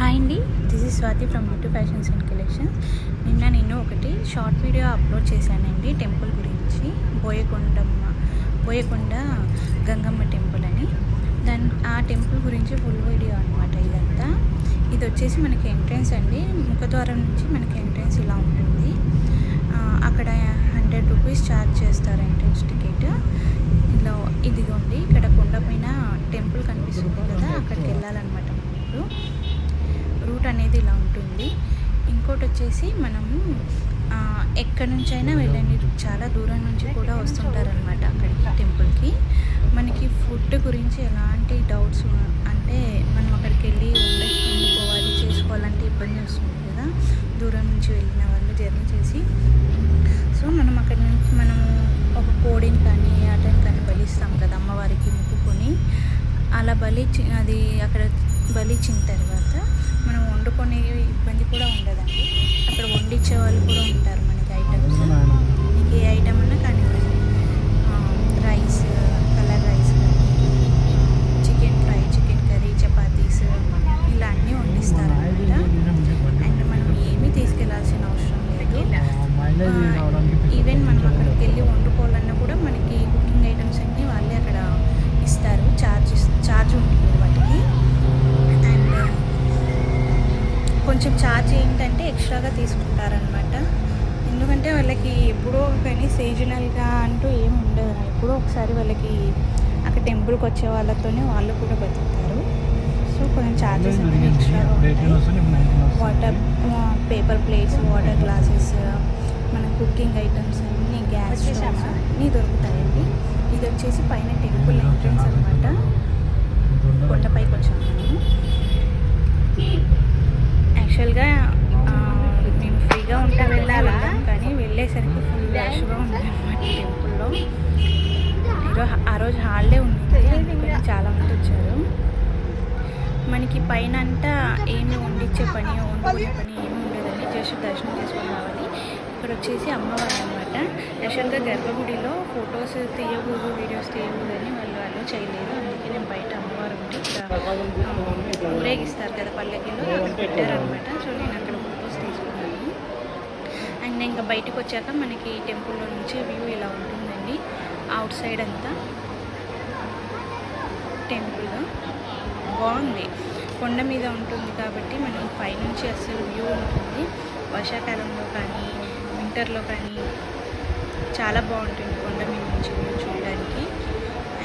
Hi అండి. This is Swathi from beauty fashions and collections నిన్న నేను ఒకటి షార్ట్ వీడియో అప్లోడ్ చేశానండి టెంపుల్ గురించి. బోయకొండమ్మ బోయకొండ గంగమ్మ టెంపుల్ అని. దాని ఆ టెంపుల్ గురించి ఫుల్ వీడియో అనమాట ఇదంతా. ఇది వచ్చేసి మనకి ఎంట్రన్స్ అండి. ముఖద్వారం నుంచి మనకి ఎంట్రన్స్ ఇలా ఉంటుంది. అక్కడ హండ్రెడ్ రూపీస్ ఛార్జ్ చేస్తారు ఎంట్రన్స్ టికెట్ ఇలా ఇదిగోండి ఇక్కడ కొండ పైన అనేది ఇలా ఉంటుంది. ఇంకోటి వచ్చేసి మనము ఎక్కడి నుంచైనా వెళ్ళని వెళ్ళండి. చాలా దూరం నుంచి కూడా వస్తుంటారనమాట అక్కడికి టెంపుల్కి. మనకి ఫుడ్ గురించి ఎలాంటి డౌట్స్ అంటే మనం అక్కడికి వెళ్ళి ఉండిపోవాలి చేసుకోవాలంటే ఇబ్బంది వస్తుంది కదా. దూరం నుంచి వెళ్ళిన వాళ్ళు జర్నీ చేసి. సో మనం అక్కడి నుంచి మనము ఒక కోడిని కానీ ఆటని కానీ బలిస్తాం కదా అమ్మవారికి మొక్కుకొని. అలా బలిచ్చి అది అక్కడ బలిచ్చిన తర్వాత మనం వండుకునే ఇబ్బంది కూడా ఉండదండి. అక్కడ వండించే వాళ్ళు కూడా ఉంటారు మనకి ఐటమ్స్ మీకు ఏ ఐటమ్ అన్నా కానివ్వండి. Rice colour rice chicken fry chicken curry chapatis ఇలా అన్నీ వండిస్తారనమాట అండ్ మనం ఏమీ తీసుకెళ్ళాల్సిన అవసరం లేదు. ఈవెన్ మనం అక్కడికి వెళ్ళి వండుకోవాలన్నా కొంచెం ఛార్జ్ ఏంటంటే ఎక్స్ట్రాగా తీసుకుంటారనమాట ఎందుకంటే వాళ్ళకి ఎప్పుడో కానీ సీజనల్గా అంటూ ఏమి ఉండదు. ఎప్పుడో ఒకసారి వాళ్ళకి అక్కడ టెంపుల్కి వచ్చే వాళ్ళతోనే వాళ్ళు కూడా బతుకుతారు. సో కొంచెం ఛార్జెస్ అనేవి ఎక్స్ట్రాగా ఉంటాయి. Water paper plates water glasses మన కుకింగ్ ఐటమ్స్ అన్నీ గ్యాస్ అన్నీ దొరుకుతాయండి. ఇది వచ్చేసి పైన టెంపుల్ ఎంట్రన్స్ అనమాట కొండపైకి వచ్చాము మేము యాక్చువల్గా ఆ, మేము ఫ్రీగా ఉంటే వెళ్ళాలా కానీ వెళ్ళేసరికి ఫుల్ రష్గా టెంపుల్లో ఈరోజు ఆ రోజు హాలిడే ఉంది. అందుకని చాలామంది వచ్చారు మనకి పైన అంతా ఏమి వండించే పని వండుకునే పని ఏమి ఉండదండి. జస్ట్ దర్శనం చేసుకుని రావాలి. ఇక్కడ వచ్చేసి అమ్మవారు అనమాట యాక్చువల్గా గర్భగుడిలో ఫొటోస్ తీయకూడదు వీడియోస్ తీయకూడదని వాళ్ళు వాళ్ళు చేయలేదు. అందుకే నేను బయట అమ్మవారు ఉంటే ఇక్కడ ఊరేగిస్తారు కదా పల్లెకిలో అక్కడ పెట్టారనమాట సో నేను అక్కడ అండ్ ఇంకా బయటకు వచ్చాక మనకి టెంపుల్లో నుంచి వ్యూ ఇలా ఉంటుందండి. అవుట్ సైడ్ అంతా టెంపుల్. బాగుంది. కొండ మీద ఉంటుంది కాబట్టి మనం పైనుంచి అసలు వ్యూ ఉంటుంది. వర్షాకాలంలో కానీ వింటర్లో కానీ చాలా బాగుంటుంది కొండ మీద నుంచి వ్యూ చూడడానికి.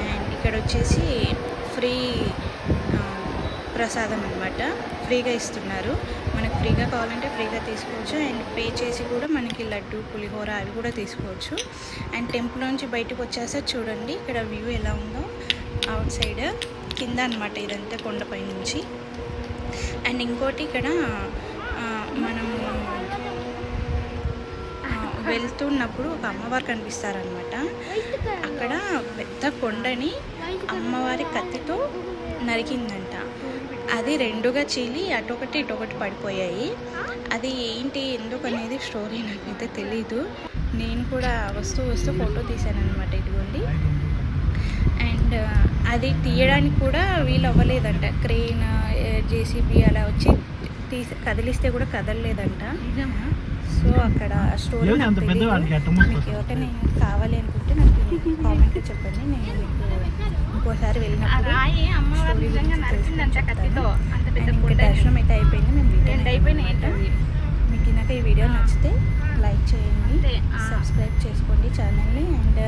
అండ్ ఇక్కడ వచ్చేసి ఫ్రీ ప్రసాదం అనమాట ఫ్రీగా ఇస్తున్నారు. మనకు ఫ్రీగా కావాలంటే ఫ్రీగా తీసుకోవచ్చు. అండ్ పే చేసి కూడా మనకి లడ్డు పులిహోర అవి కూడా తీసుకోవచ్చు. అండ్ టెంపుల్ నుంచి బయటకు వచ్చేసా చూడండి ఇక్కడ వ్యూ ఎలా ఉందో. అవుట్ సైడ్ కింద అనమాట ఇదంతా కొండపై నుంచి. అండ్ ఇంకోటి ఇక్కడ మనం మనము వెళ్తున్నప్పుడు ఒక అమ్మవారు కనిపిస్తారనమాట అక్కడ పెద్ద కొండని అమ్మవారి కత్తితో నరికిందంట. అది రెండుగా చీలి అటొకటి ఇటొకటి పడిపోయాయి. అది ఏంటి ఎందుకు అనేది స్టోరీ నాకైతే తెలీదు. నేను కూడా వస్తూ వస్తూ ఫోటో తీశాను అనమాట ఇదిగోండి. అండ్ అది తీయడానికి కూడా వీలు అవ్వలేదంట క్రెయిన్ జేసీబీ అలా వచ్చి తీసి కదిలిస్తే కూడా కదలలేదంట. సో అక్కడ స్టోరీ ఎవరికైనా కావాలి అనుకుంటే నాకు కామెంట్ చెప్పండి. నేను మీకు ఇంకోసారి వెళ్ళినప్పుడు స్టోరీ ఇంకా దర్శనం అయితే అయిపోయింది. మేము రిటర్న్ రెండు అయిపోయినాయి? మీకు కనుక ఈ వీడియో నచ్చితే లైక్ చేయండి. సబ్స్క్రైబ్ చేసుకోండి ఛానల్ని అండ్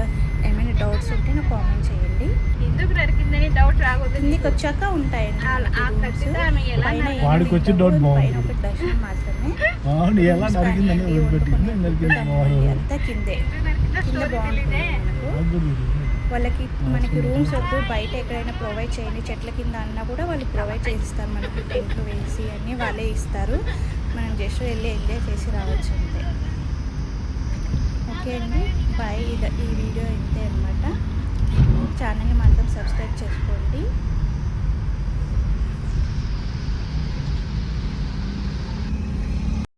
ఏమైనా డౌట్స్ ఉంటే నాకు కామెంట్ చేయండి. ఎందుకు నరికిందని డౌట్ రాకూడదు. కిందికి వచ్చాక ఉంటాయండి వాడికి వచ్చి. డౌట్. పైన ఒకటి దర్శనం మాత్రమే. ఎలా అంతా కిందే. కింద బాగుంటుంది. వాళ్ళకి మనకి రూమ్స్ వద్దు బయట ఎక్కడైనా ప్రొవైడ్ చేయండి చెట్ల కింద అన్నా కూడా వాళ్ళు ప్రొవైడ్ చేసిస్తారు మనకి. టెంట్లు వేసి అన్నీ వాళ్ళే ఇస్తారు. మనం జస్ట్ వెళ్ళి ఎంజాయ్ చేసి రావచ్చు అంతే. ఓకే అండి. బాయ్. ఇది ఈ వీడియో ఇంతే అనమాట ఛానల్ని మాత్రం సబ్స్క్రైబ్ చేసుకోండి.